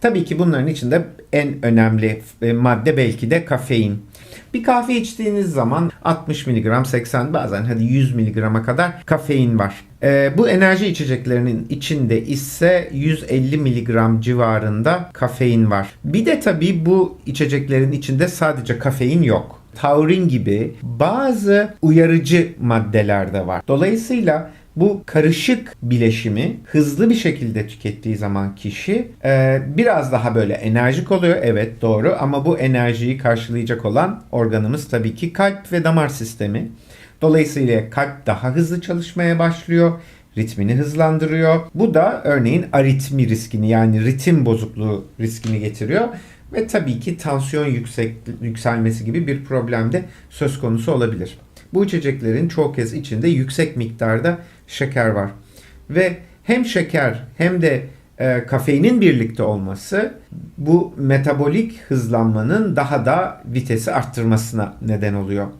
Tabii ki bunların içinde en önemli e, madde belki de kafein. Bir kahve içtiğiniz zaman 60 mg, 80 bazen hadi 100 mg'a kadar kafein var. Ee, bu enerji içeceklerinin içinde ise 150 mg civarında kafein var. Bir de tabii bu içeceklerin içinde sadece kafein yok. Taurin gibi bazı uyarıcı maddeler de var. Dolayısıyla bu karışık bileşimi hızlı bir şekilde tükettiği zaman kişi e, biraz daha böyle enerjik oluyor. Evet doğru ama bu enerjiyi karşılayacak olan organımız tabii ki kalp ve damar sistemi. Dolayısıyla kalp daha hızlı çalışmaya başlıyor. Ritmini hızlandırıyor. Bu da örneğin aritmi riskini yani ritim bozukluğu riskini getiriyor. Ve tabii ki tansiyon yüksek, yükselmesi gibi bir problem de söz konusu olabilir. Bu içeceklerin çoğu kez içinde yüksek miktarda şeker var. Ve hem şeker hem de e, kafeinin birlikte olması bu metabolik hızlanmanın daha da vitesi arttırmasına neden oluyor.